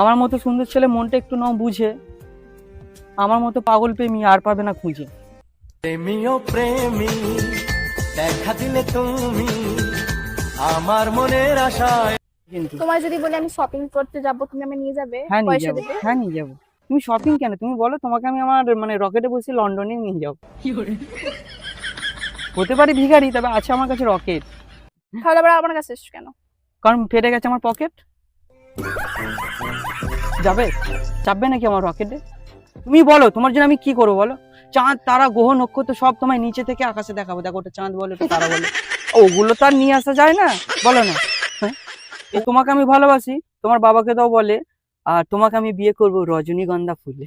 আমার মতো সুন্দর ছেলে মনটা একটু নাও বুঝে। আমার মতো পাগল প্রেমী আর পাবে না খুঁজে। প্রেমীয় প্রেমী দেখা দিলে তুমি আমার মনের আশায়। কিন্তু তোমার যদি বলি আমি শপিং করতে যাব তুমি আমি নিয়ে যাবে হ্যাঁ নিয়ে যাব। হ্যাঁ নিয়ে যাব। তুমি শপিং কেন? তুমি বলো তোমাকে আমি আমার মানে রকেটে বসে লন্ডনে নিয়ে যাব। হতে পারি ভিখারি তবে আছে আমার কাছে রকেট তাহলে আবার আমার কাছে কেন? কারণ ফেটে গেছে আমার পকেট যাবে? চাপবে নাকি আমার রকেটে তুমি বলো, তোমার জন্য আমি কি করব বলো? চাঁদ, তারা, গ্রহ, নক্ষত্র সব তোমায় নিচে থেকে আকাশে দেখাবো। দেখো ওটা চাঁদ বলো তারা বলো। ওগুলো তো আর নিয়ে আসা যায় না, বলো না। হ্যাঁ? তোমাকে আমি ভালোবাসি, তোমার বাবাকে তাও বলে, আর তোমাকে আমি বিয়ে করব রজনীগন্ধা ফুলে।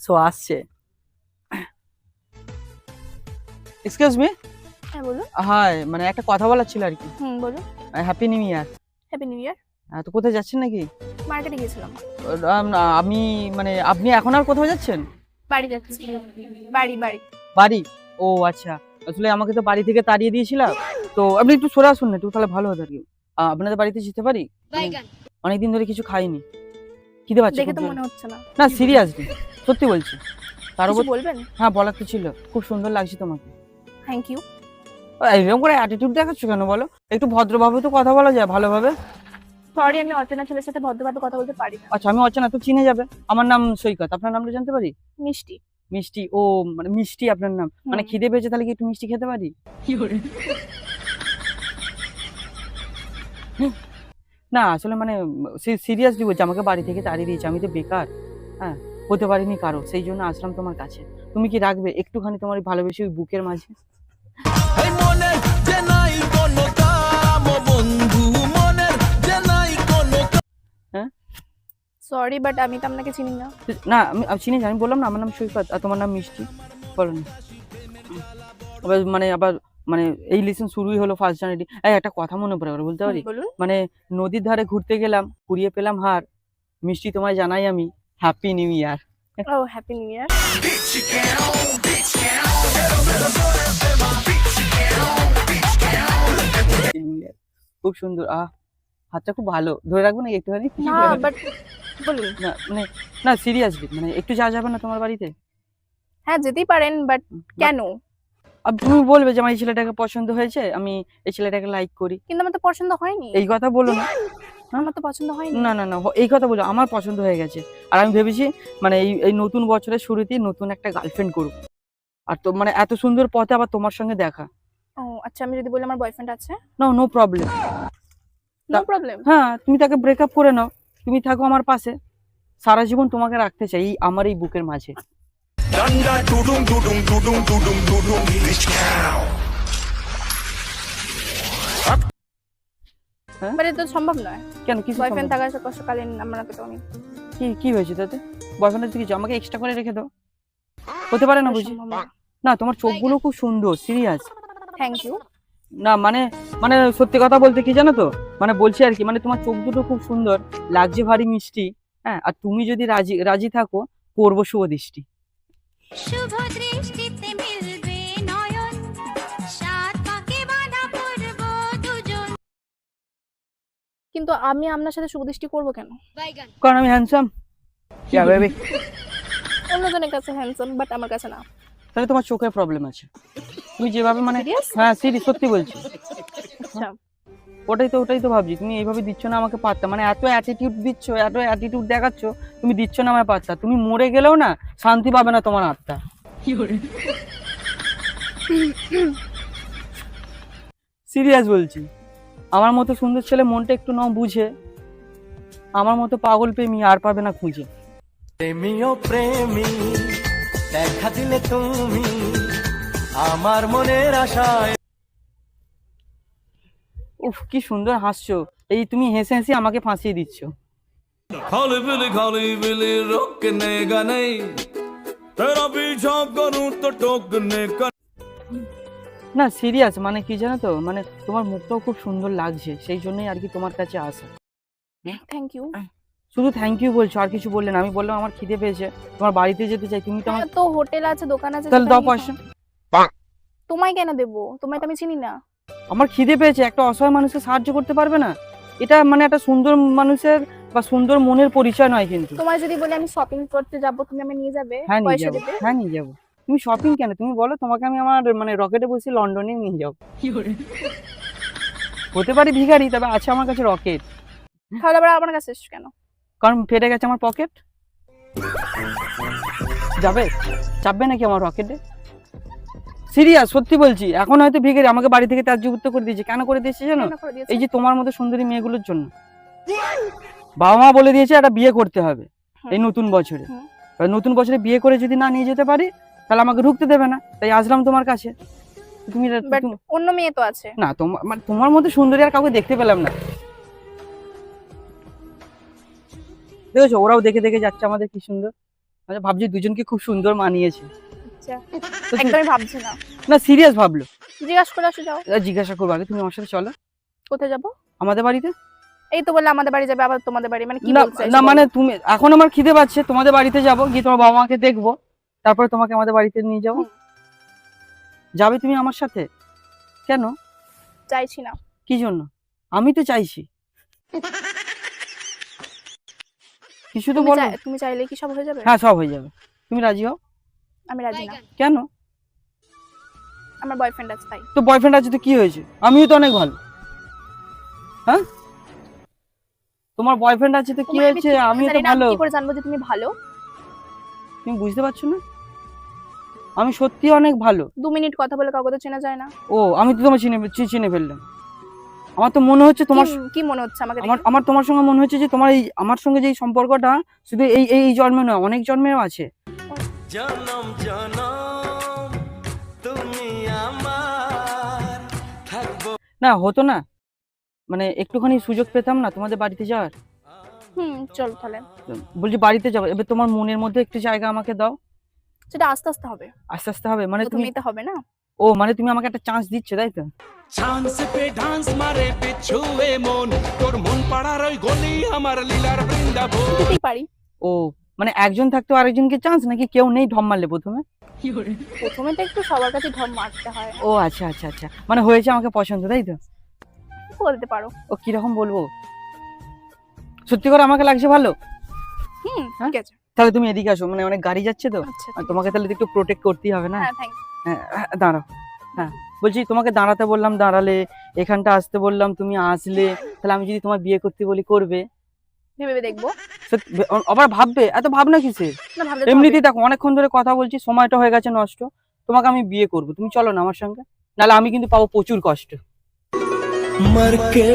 সো আসছে। এক্সকিউজ মি হ্যাঁ বলুন। হাই মানে একটা কথা বলার ছিল আর কি। হুম বলুন। Happy new year happy new year হ্যাঁ তো কোথায় যাচ্ছেন নাকি? মার্কেটে গিয়েছিলাম। আমি মানে আপনি এখন আর কোথাও যাচ্ছেন? বাড়ি যাচ্ছি। বাড়ি বাড়ি। বাড়ি? ও আচ্ছা। আসলে আমাকে তো বাড়ি থেকে তাড়িয়ে দিয়েছিলাম তো আপনি একটু সরে আসুন না একটু তাহলে ভালো হতো আর কি। আপনাদের বাড়িতে যেতে পারি? অনেকদিন ধরে কিছু খাইনি। খিদে পাচ্ছে দেখে তো মনে হচ্ছে না। না সিরিয়াসলি সত্যি বলছি। তার উপর বলবেন? হ্যাঁ বলার তো ছিল। খুব সুন্দর লাগছে তোমাকে। থ্যাংক ইউ এরকম করে অ্যাটিটিউড দেখাচ্ছ কেন বলো? একটু ভদ্রভাবে তো কথা বলা যায় ভালোভাবে। সরি আমি অচেনা ছেলের সাথে ভদ্রভাবে কথা বলতে পারি না। আচ্ছা আমি অচেনা তো চিনে যাবে। আমার নাম সৈকত। আপনার নামটা জানতে পারি? মিষ্টি। মিষ্টি ও মানে মিষ্টি আপনার নাম। মানে খিদে পেয়েছে তাহলে কি একটু মিষ্টি খেতে পারি? না আসলে মানে সিরিয়াসলি বলছি আমাকে বাড়ি থেকে তাড়িয়ে দিয়েছে। আমি তো বেকার। হ্যাঁ। হতে পারিনি কারও সেই জন্য আসলাম তোমার কাছে। তুমি কি রাখবে? একটুখানি তোমার ভালোবেসে ওই বুকের মাঝে? সরি বাট আমি তো আপনাকে চিনি না। না আমি চিনি আমি বললাম না আমার নাম সৈকত আর তোমার নাম মিষ্টি বলো না আবার মানে আবার মানে এই লিসন শুরুই হলো ফার্স্ট জানুয়ারি। এই একটা কথা মনে পড়ে গেলো বলতে পারি? মানে নদীর ধারে ঘুরতে গেলাম কুড়িয়ে পেলাম হার মিষ্টি তোমায় জানাই আমি। হ্যাপি নিউ ইয়ার ও হ্যাপি নিউ ইয়ার খুব সুন্দর আহ হাতটা খুব ভালো। ধরে রাখব না একটুখানি? না বাট বলুন। না মানে না সিরিয়াসলি মানে একটু যাওয়া যাবে না তোমার বাড়িতে? হ্যাঁ যেতেই পারেন বাট কেন? তুমি বলবে যে আমার এই ছেলেটাকে পছন্দ হয়েছে আমি এই ছেলেটাকে লাইক করি। কিন্তু আমার তো পছন্দ হয়নি। এই কথা বলো না। আমার তো পছন্দ হয়নি না না না এই কথা বলো আমার পছন্দ হয়ে গেছে আর আমি ভেবেছি মানে এই এই নতুন বছরের শুরুতেই নতুন একটা গার্লফ্রেন্ড করব আর তো মানে এত সুন্দর পথে আবার তোমার সঙ্গে দেখা ও আচ্ছা আমি যদি বলি আমার বয়ফ্রেন্ড আছে no no problem no problem হ্যাঁ তুমি তাকে ব্রেকআপ করে নাও তুমি থাকো আমার পাশে সারা জীবন তোমাকে রাখতে চাই এই আমার এই বুকের মাঝে ডান্ডা টুডুম টুডুম টুডুম টুডুম টুডুম বাট এটা তো সম্ভব নয়। কেন কিছু বয়ফ্রেন্ড থাকার কষ্টকালীন আপনাকে তো আমি কি কি হয়েছে তাতে? বয়ফ্রেন্ড কিছু? আমাকে এক্সট্রা করে রেখে দাও। হতে পারে না বুঝি? না তোমার চোখগুলো খুব সুন্দর সিরিয়াস থ্যাংক ইউ না মানে মানে সত্যি কথা বলতে কি জানো তো? মানে বলছি আর কি মানে তোমার চোখ দুটো খুব সুন্দর লাগছে ভারী মিষ্টি হ্যাঁ? আর তুমি যদি রাজি রাজি থাকো করব শুভ দৃষ্টি। শুভ দৃষ্টিতে মিলবে কিন্তু আমি আপনার সাথে সুদৃষ্টি করব কেন? কারণ আমি হ্যান্ডসাম ইয়া বেবি অন্যজনের কাছে হ্যান্ডসাম বাট আমার কাছে না। তাহলে তোমার চোখের প্রবলেম আছে। তুমি যেভাবে মানে? হ্যাঁ সিরিয়াস সত্যি বলছি। আচ্ছা। ওটাই তো ওটাই তো ভাবছি। তুমি এইভাবে দিচ্ছ না আমাকে পাত্তা। মানে এত অ্যাটিটিউড দিচ্ছ এত অ্যাটিটিউড দেখাচ্ছ তুমি দিচ্ছ না আমায় পাত্তা। তুমি মরে গেলেও না শান্তি পাবে না তোমার আত্মা। সিরিয়াস বলছি। আমার মতো সুন্দর ছেলে মনটা একটু নাও বুঝে। আমার মতো পাগল প্রেমী আর পাবে না খুঁজে। প্রেমী ও প্রেমী দেখা দিলে তুমি আমার মনের আশায়। উফ কি সুন্দর হাসছো। এই তুমি হেসে হেসে আমাকে ফাঁসিয়ে দিচ্ছ। খালি বিলি খালি বিলি রোকনে গা নেই। তেরা পিছা করুন তো টোকনে কা না সিরিয়াস মানে কি জানো তো মানে তোমার মুখটাও খুব সুন্দর লাগছে সেই জন্যই আর কি তোমার কাছে আসা। থ্যাংক ইউ শুধু থ্যাংক ইউ বলছো আর কিছু বললেন আমি বললাম আমার খিদে পেয়েছে তোমার বাড়িতে যেতে চাই তুমি তো আমার তো হোটেল আছে দোকান আছে তাহলে দাও পয়সা। তোমায় কেন দেবো? তোমায় তো আমি চিনি না। আমার খিদে পেয়েছে একটা অসহায় মানুষের সাহায্য করতে পারবে না? এটা মানে একটা সুন্দর মানুষের বা সুন্দর মনের পরিচয় নয় কিন্তু। তোমায় যদি বলি আমি শপিং করতে যাব তুমি আমায় নিয়ে যাবে হ্যাঁ নিয়ে যাব। হ্যাঁ নিয়ে যাব। তুমি শপিং কেন? তুমি বলো তোমাকে আমি আমার মানে রকেটে বসে লন্ডনে নিয়ে যাব। হতে পারি ভিখারি তবে আছে আমার কাছে রকেট তাহলে আবার আমার কাছে এসছো কেন? কারণ ফেটে গেছে আমার পকেট যাবে? চাপবে নাকি আমার রকেটে সিরিয়াস সত্যি বলছি। এখন হয়তো ভিখারি আমাকে বাড়ি থেকে ত্যায্যযুক্ত করে দিয়েছে। কেন করে দিয়েছে জানো? এই যে তোমার মতো সুন্দরী মেয়েগুলোর জন্য। বাবা মা বলে দিয়েছে একটা বিয়ে করতে হবে। এই নতুন বছরে। এবার নতুন বছরে বিয়ে করে যদি না নিয়ে যেতে পারি তাহলে আমাকে ঢুকতে দেবে না। তাই আসলাম তোমার কাছে। তুমি অন্য মেয়ে তো আছে। না তোমার মানে তোমার মতো সুন্দরী আর কাউকে দেখতে পেলাম না। দেখেছ? ওরাও দেখে দেখে যাচ্ছে আমাদের কি সুন্দর। আচ্ছা ভাবছি দুজনকে খুব সুন্দর মানিয়েছে। আচ্ছা। একদমই ভাবছি না। না সিরিয়াস ভাবলো। জিজ্ঞাসা করে আসো যাও। জিজ্ঞাসা করব আগে তুমি আমার সাথে চলো। কোথায় যাব? আমাদের বাড়িতে? এই তো বললে আমাদের বাড়ি যাবে আবার তোমাদের বাড়ি। মানে কি বলছো না মানে তুমি এখন আমার খিদে পাচ্ছে তোমাদের বাড়িতে যাব গিয়ে তোমার বাবা মাকে দেখব। তারপরে তোমাকে আমাদের বাড়িতে নিয়ে যাব। যাবে তুমি আমার সাথে? কেন? চাইছি না। কি জন্য? আমি তো চাইছি। কিছু তো বলো। তুমি চাইলে কি সব হয়ে যাবে? হ্যাঁ সব হয়ে যাবে। তুমি রাজি হও? আমি রাজি না। কেন? আমার বয়ফ্রেন্ড আছে তাই। তো বয়ফ্রেন্ড আছে তো কি হয়েছে? আমিও তো অনেক ভালো। হ্যাঁ? তোমার বয়ফ্রেন্ড আছে তো কি হয়েছে? আমিও তো ভালো। কি করে জানব যে তুমি ভালো? তুমি বুঝতে পারছ না? আমি সত্যি অনেক ভালো। দু মিনিট কথা বলে কাউকে তো চেনা যায় না। ও আমি তো তোমার চিনে চি- চিনে ফেললাম। আমার তো মনে হচ্ছে তোমার কি- কি মনে হচ্ছে আমাকে আমার দেখে? আমার তোমার সঙ্গে মনে হচ্ছে যে তোমার এই আমার সঙ্গে যে এই সম্পর্কটা শুধু এই এই এই জন্মে নয় অনেক জন্মেও আছে। জনম জনম তুমি আমার থাকব। না হতো না। মানে একটুখানি সুযোগ পেতাম না তোমাদের বাড়িতে যাওয়ার। হুম চল তাহলে। বলছি বাড়িতে যাব এবার তোমার মনের মধ্যে একটু জায়গা আমাকে দাও। সেটা আস্তে আস্তে হবে। আস্তে আস্তে হবে মানে তুমি তো হবে না? ও মানে তুমি আমাকে একটা চান্স দিচ্ছ তাই তো? চান্স পে ডান্স মারে পিছুয়ে মন তোর মন পাড়ার ওই গলি আমার লীলার বৃন্দাবন। দিতেই পারি। ও মানে একজন থাকতেও আরেকজনকে চান্স নাকি কেউ নেই ঢম মারলে প্রথমে? প্রথমে তো একটু সবার কাছে ঢপ মারতে হয়। ও আচ্ছা আচ্ছা আচ্ছা। মানে হয়েছে আমাকে পছন্দ তাই তো? বলতে পারো। ও কীরকম বলব? সত্যি করে আমাকে লাগছে ভালো? হুম হ্যাঁ? ঠিক আছে। তাহলে তুমি এদিকে আসো মানে অনেক গাড়ি যাচ্ছে তো। তোমাকে তাহলে একটু প্রোটেক্ট করতেই হবে না? হ্যাঁ, হ্যাঁ, দাঁড়াও। হ্যাঁ বলছি তোমাকে দাঁড়াতে বললাম দাঁড়ালে এখানটা আসতে বললাম তুমি আসলে তাহলে আমি যদি তোমার বিয়ে করতে বলি করবে? দেখব। ভাববে? এত ভাবনা কিসে এমনিতেই দেখো অনেকক্ষণ ধরে কথা বলছি সময়টা হয়ে গেছে নষ্ট। তোমাকে আমি বিয়ে করব তুমি চলো না আমার সঙ্গে। নাহলে আমি কিন্তু পাবো প্রচুর কষ্ট। মরকে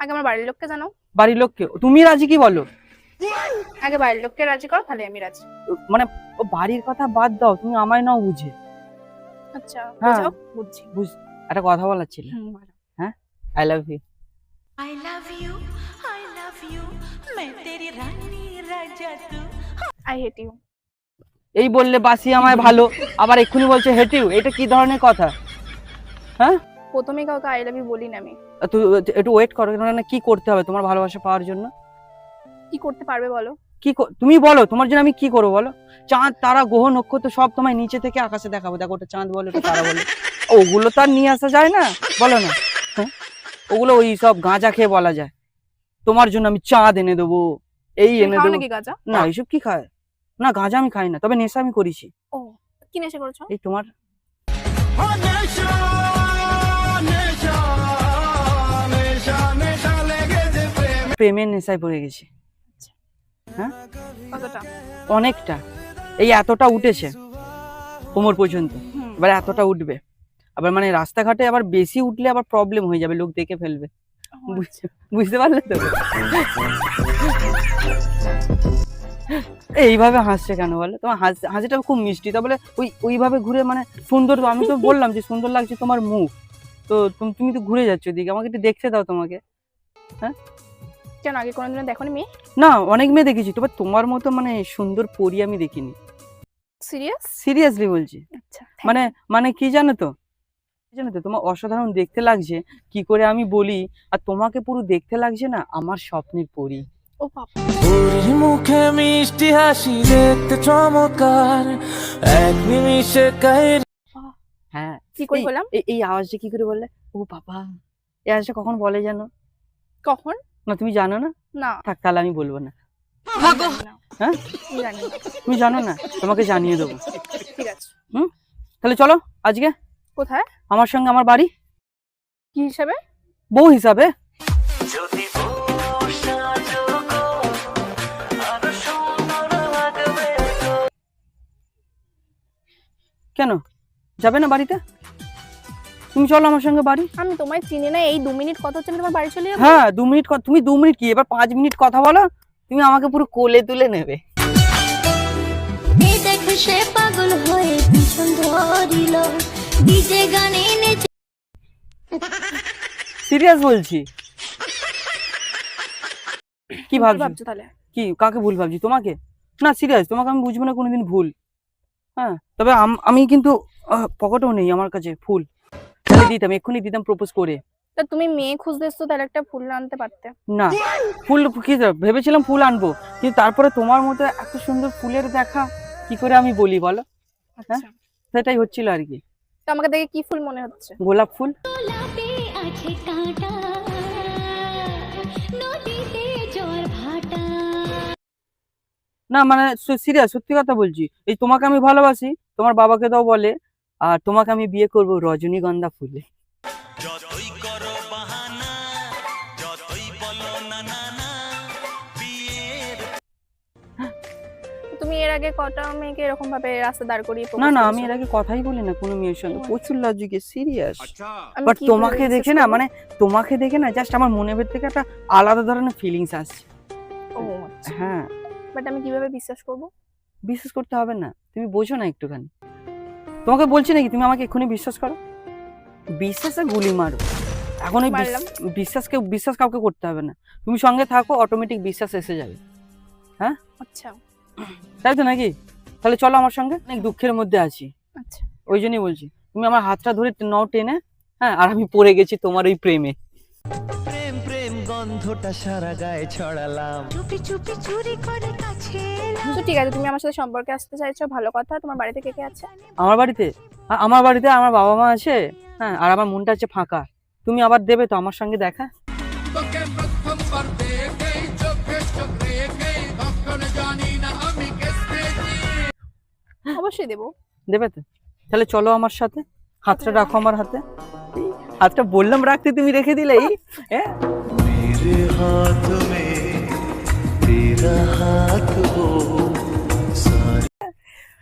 আগে আমার বাড়ির লোককে জানাও। বাড়ির লোককে? তুমি রাজি কি বলো? আগে বাড়ির লোককে রাজি করো তাহলে আমি রাজি। মানে ও বাড়ির কথা বাদ দাও তুমি আমায় নাও বুঝে। আচ্ছা হ্যাঁ। বুঝো বুঝছি। বুঝ একটা কথা বলার ছিল। হ্যাঁ? I love you I love you I love you মে তেরি রানী রাজা তু আই হেট ইউ এই বললে বাসি আমায় ভালো আবার এক্ষুনি বলছে হেট ইউ এটা কি ধরনের কথা? হ্যাঁ? প্রথমেই কাউকে আই লাভ ইউ বলি না আমি তুই একটু ওয়েট করো না কি করতে হবে তোমার ভালোবাসা পাওয়ার জন্য? কি করতে পারবে বলো? কি কর- তুমি বলো তোমার জন্য আমি কি করব বলো? চাঁদ তারা গ্রহ নক্ষত্র সব তোমায় নিচে থেকে আকাশে দেখাবো। দেখো ওটা চাঁদ বলো ওটা তারা বলো। ওগুলো তো আর নিয়ে আসা যায় না বলো না। হ্যাঁ? ওগুলো ওই সব গাঁজা খেয়ে বলা যায়। তোমার জন্য আমি চাঁদ এনে দেবো এই এনে দেবো। নাকি গাঁজা? না এইসব কি খায়? না গাঁজা আমি খাই না তবে নেশা আমি করেছি। ও কি নেশা করেছ? এই তোমার প্রেমের নেশায় পড়ে গেছি। কতটা? অনেকটা। এই এতটা উঠেছে কোমর পর্যন্ত। এবার এতটা উঠবে। আবার মানে রাস্তাঘাটে আবার বেশি উঠলে আবার প্রবলেম হয়ে যাবে লোক দেখে ফেলবে। বুঝ- বুঝতে পারলে তো? এইভাবে হাসছে কেন বলে? তোমার হাসি হাসিটা খুব মিষ্টি। তা বলে ওই ওইভাবে ঘুরে মানে সুন্দর আমি তো বললাম যে সুন্দর লাগছে তোমার মুখ। তো তুমি তো ঘুরে যাচ্ছ ওদিকে আমাকে একটু দেখতে দাও তোমাকে। কেন? আগে কোনোদিনও দেখোনি মেয়ে? না অনেক মেয়ে দেখেছি। তবে তোমার মতো মানে সুন্দর পরি আমি দেখিনি। সিরিয়াস সিরিয়াসলি বলছি। আচ্ছা মানে মানে কি জানো তো? জানো তো তোমার অসাধারণ দেখতে লাগছে। কি করে আমি বলি? আর তোমাকে পুরো দেখতে লাগছে না আমার স্বপ্নের পরি। ও বাবা। বুড়ির মুখে মিষ্টি হাসি দেখতে চমৎকার। এক নিমিষে কাহির হ্যাঁ। কি করে বললাম? এই- এই আওয়াজটা কি করে বললে? ও বাবা এই আওয়াজটা কখন বলে জানো? কখন? না তুমি জানো না? না। থাক তাহলে আমি বলব না। হ্যাঁ? তুমি জানো না তোমাকে জানিয়ে দেবো। ঠিক আছে। তাহলে চলো আজকে? কোথায়? আমার সঙ্গে আমার বাড়ি? কি হিসাবে? বউ হিসাবে। কেন? যাবে না বাড়িতে? তুমি চলো আমার সঙ্গে বাড়ি। আমি তোমায় চিনি না এই দু মিনিট কথা হচ্ছে আমি তোমার বাড়ি চলে যাব? হ্যাঁ দু মিনিট তুমি দু মিনিট কি? এবার পাঁচ মিনিট কথা বলো তুমি আমাকে পুরো কোলে তুলে নেবে। সে পাগল হয়ে পিছন ধরিল ডিজে গানে নেচে সিরিয়াস বলছি? কি ভাবছ? তাহলে? কি কাকে ভুল ভাবছি? তোমাকে? না সিরিয়াস তোমাকে আমি বুঝব না কোনোদিন ভুল। হ্যাঁ তবে আমি কিন্তু পকেটও নেই আমার কাছে ফুল। দিতাম এক্ষুনি দিতাম প্রপোজ করে। তা তুমি মেয়ে খুঁজতে এসছো তাহলে একটা ফুল আনতে পারতে। না ফুল কি ভেবেছিলাম ফুল আনব কিন্তু তারপরে তোমার মতো এত সুন্দর ফুলের দেখা কি করে আমি বলি বলো? আচ্ছা। সেটাই হচ্ছিল আর কি। তো আমাকে দেখে কি ফুল মনে হচ্ছে? গোলাপ ফুল। গোলাপে আছে কাঁটা নদীতে জোয়ার ভাটা। না মানে সিরিয়াস সত্যি কথা বলছি। এই তোমাকে আমি ভালোবাসি তোমার বাবাকে দাও বলে। আর তোমাকে আমি বিয়ে করব রজনীগন্ধা ফুলে। যতই করো বাহানা যতই বলো না না না বিয়ের তুমি এর আগে কটা মেয়েকে এরকম ভাবে রাস্তা দাঁড় করিয়ে না না আমি এর আগে কথাই বলি না কোনো মেয়ের সঙ্গে। আচ্ছা। প্রচুর লজিকে সিরিয়াস বাট তোমাকে দেখে না মানে তোমাকে দেখে না জাস্ট আমার মনের ভেতর থেকে একটা আলাদা ধরনের ফিলিংস আসছে। ও আচ্ছা। হ্যাঁ। বাট আমি কীভাবে বিশ্বাস করব? বিশ্বাস করতে হবে না। তুমি বোঝো না একটুখানি। তোমাকে বলছি নাকি? তুমি আমাকে এক্ষুনি বিশ্বাস করো? বিশ্বাসে গুলি মারো। এখন ওই। বিশ্বাসকে বিশ্বাস কাউকে করতে হবে না। তুমি সঙ্গে থাকো অটোমেটিক বিশ্বাস এসে যাবে। হ্যাঁ? আচ্ছা। তাই তো নাকি? তাহলে চলো আমার সঙ্গে অনেক দুঃখের মধ্যে আছি। আচ্ছা। ওই জন্যই বলছি তুমি আমার হাতটা ধরে নাও টেনে হ্যাঁ আর আমি পড়ে গেছি তোমার ওই প্রেম। গন্ধটা সারা গায়ে ছড়ালাম। চুপি চুপি চুরি করে কাছে এলাম। তো ঠিক আছে তুমি আমার সাথে সম্পর্কে আসতে চাইছো ভালো কথা। তোমার বাড়িতে কে কে আছে? আমার বাড়িতে? আ- আমার বাড়িতে আমার বাবা মা আছে হ্যাঁ আর আমার মনটা আছে ফাঁকা। তুমি আবার দেবে তো আমার সঙ্গে দেখা? অবশ্যই দেবো। দেবে তো? তাহলে চলো আমার সাথে। হাতটা রাখো আমার হাতে। হাতটা বললাম রাখতে তুমি রেখে দিলে হ্যাঁ? मेरे हाथ में तेरा हाथ हो सारे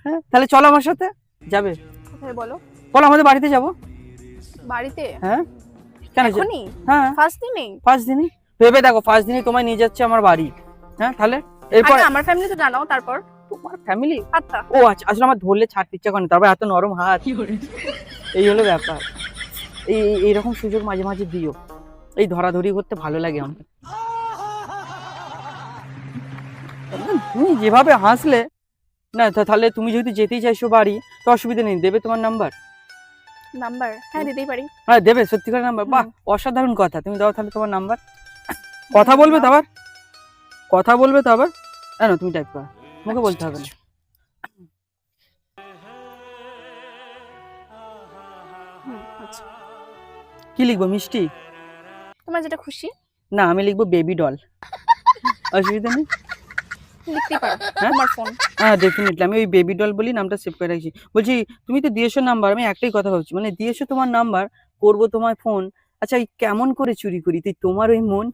হ্যাঁ, তাহলে চলো আমার সাথে যাবে কোথায় বলো বলো আমাদের বাড়িতে যাব বাড়িতে হ্যাঁ কেন যে- এখনই হ্যাঁ ফার্স্ট দিনেই পাঁচ দিনই ভেবে দেখো পাঁচ দিনই তোমায় নিয়ে যাচ্ছে আমার বাড়ি হ্যাঁ তাহলে এরপর আগে আমার ফ্যামিলি তো জানাও তারপর তোমার ফ্যামিলি আচ্ছা ও আচ্ছা আসলে আমার ধরলে ছাড়তে ইচ্ছা করে না তারপর এত নরম হাত এই হলো ব্যাপার এই এই- এইরকম সুযোগ মাঝে মাঝে দিও এই ধরাধরি করতে ভালো লাগে আমার। তুমি যেভাবে হাসলে না তাহলে তুমি যদি যেতেই চাইছো বাড়ি তো অসুবিধা নেই দেবে তোমার নাম্বার নাম্বার হ্যাঁ দিতেই পারি। হ্যাঁ দেবে সত্যি করে নাম্বার বাহ অসাধারণ কথা তুমি দাও তাহলে তোমার নাম্বার কথা বলবে তো আবার? কথা বলবে তো আবার? না তুমি টাইপ করো। মুখে বলতে হবে না। আচ্ছা। কি লিখব মিষ্টি? তোমার যেটা খুশি। না আমি লিখব বেবি ডল অসুবিধা নেই? পারো। হ্যাঁ? ফোন হ্যাঁ ডেফিনেটলি আমি ওই বেবি ডল বলি নামটা সেভ করে রাখছি। বলছি তুমি তো দিয়েছ নাম্বার আমি একটাই কথা ভাবছি। মানে দিয়েছ তোমার নাম্বার করব তোমার ফোন আচ্ছা এই কেমন করে চুরি করি? তুই তোমার ওই মন?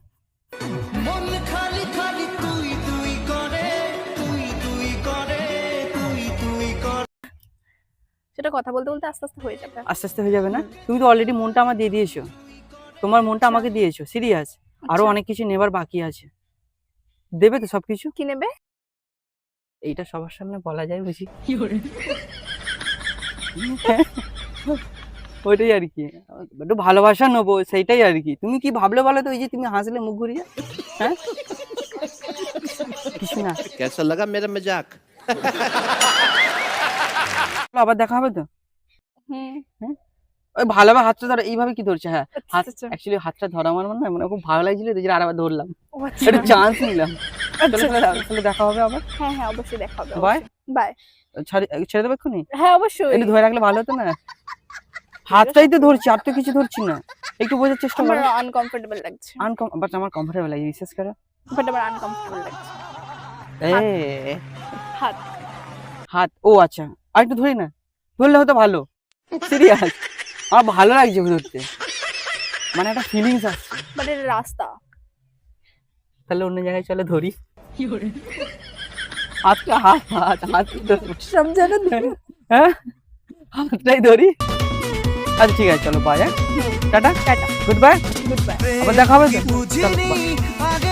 মন খালি খালি তুই তুই করে তুই তুই করে তুই তুই করে। সেটা কথা বলতে বলতে আস্তে আস্তে হয়ে যাবে। আস্তে আস্তে হয়ে যাবে না? তুমি তো অলরেডি মনটা আমার দিয়ে দিয়েছ। তোমার মনটা আচ্ছা। আমাকে দিয়েছ সিরিয়াস আরও আচ্ছা। অনেক কিছু নেবার বাকি আছে। দেবে তো সবকিছু? কি নেবে? এইটা সবার সামনে বলা যায় বুঝি। ওইটাই আর কি। একটু ভালোবাসা নেব সেইটাই আর কি। তুমি কি ভাবলে বলো তো ওই যে তুমি হাসলে মুখ ঘুরিয়ে? হ্যাঁ? কিছু না। কেসা লাগা মেরা মজাক? আবার দেখা হবে তো? ওই ভালোভাবে হাতটা ধরো এইভাবে কি ধরছে? হ্যাঁ হাত আচ্ছা, অ্যাকচুয়ালি হাতটা ধরা আমার মনে হয় মানে খুব ভালো লাগছিল তো এই জন্য আরেকবার ধরলাম। আচ্ছা। একটু চান্স নিলাম। আচ্ছা, আচ্ছা। তাহলে দেখা হবে আবার। হ্যাঁ হ্যাঁ অবশ্যই দেখা হবে বাই বাই ছেড়ে দেবে এক্ষুনি? হ্যাঁ অবশ্যই। একটু ধরে রাখলে ভালো হতো না? হাতটাই তো ধরছি আর তো কিছু ধরছি না। একটু বোঝার চেষ্টা আমার করো। আনকমফোর্টেবল লাগছে। আনকম বাট আমার কমফোর্টেবল লাগে বিশেষ করে। বাট আমার আনকমফোর্টেবল লাগছে। এ। হাত। হাত। ও আচ্ছা। আর একটু ধরি না। ধরলে হয়তো ভালো। সিরিয়াস আমার ভালো লাগছে ধরতে। মানে একটা ফিলিংস আসছে। বাট এটা রাস্তা। তাহলে অন্য জায়গায় চলে ধরি। হাতটা হাত হাত হাত ধরবো। সমঝানো হ্যাঁ? হাতটাই ধরি। আচ্ছা ঠিক আছে চলো বাই হ্যাঁ? Tata? Tata. Good bye good bye আবার দেখা হবে তো? চলো, বুঝিনি? bye.